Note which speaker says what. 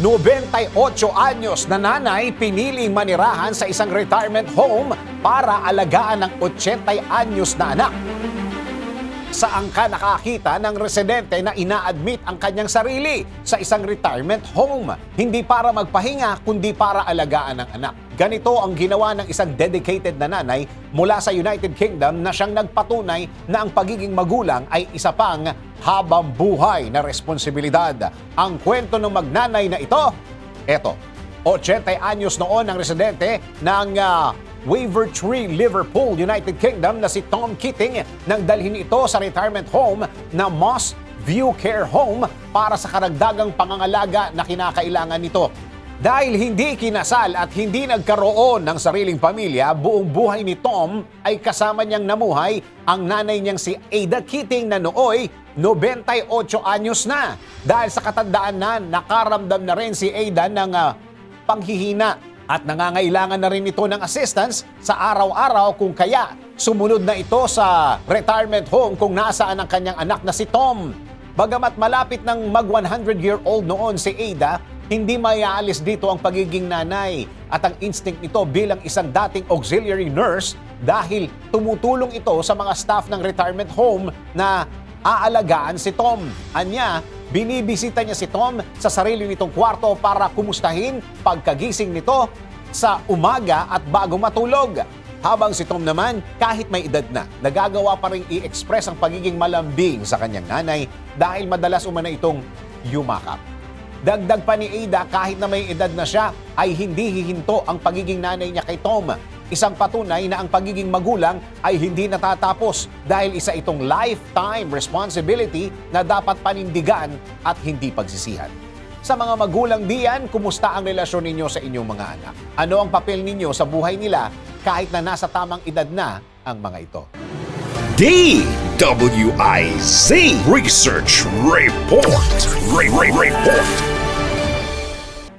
Speaker 1: 98 anyos na nanay piniling manirahan sa isang retirement home para alagaan ng 80 anyos na anak. Saan ka nakakita ng residente na ina-admit ang kanyang sarili sa isang retirement home? Hindi para magpahinga, kundi para alagaan ng anak. Ganito ang ginawa ng isang dedicated na nanay mula sa United Kingdom na siyang nagpatunay na ang pagiging magulang ay isa pang habang buhay na responsibilidad. Ang kwento ng magnanay na ito, eto, 80 anyos noon ang residente ng ah, Wavertree, Liverpool, United Kingdom na si Tom Keating nang dalhin ito sa retirement home na Moss View Care Home para sa karagdagang pangangalaga na kinakailangan nito. Dahil hindi kinasal at hindi nagkaroon ng sariling pamilya, buong buhay ni Tom ay kasama niyang namuhay ang nanay niyang si Ada Keating na nooy 98 anyos na. Dahil sa katandaan na nakaramdam na rin si Ada ng ah, panghihina at nangangailangan na rin ito ng assistance sa araw-araw kung kaya sumunod na ito sa retirement home kung nasaan ang kanyang anak na si Tom. Bagamat malapit ng mag 100-year-old noon si Ada, hindi mayaalis dito ang pagiging nanay at ang instinct nito bilang isang dating auxiliary nurse dahil tumutulong ito sa mga staff ng retirement home na aalagaan si Tom. Anya, binibisita niya si Tom sa sarili nitong kwarto para kumustahin pagkagising nito sa umaga at bago matulog. Habang si Tom naman, kahit may edad na, nagagawa pa rin i-express ang pagiging malambing sa kanyang nanay dahil madalas umana itong yumakap. Dagdag pa ni Ada kahit na may edad na siya ay hindi hihinto ang pagiging nanay niya kay Tom. Isang patunay na ang pagiging magulang ay hindi natatapos dahil isa itong lifetime responsibility na dapat panindigan at hindi pagsisihan. Sa mga magulang diyan, kumusta ang relasyon ninyo sa inyong mga anak? Ano ang papel ninyo sa buhay nila kahit na nasa tamang edad na ang mga ito?
Speaker 2: DWIZ Research Report. Re- Re- Report.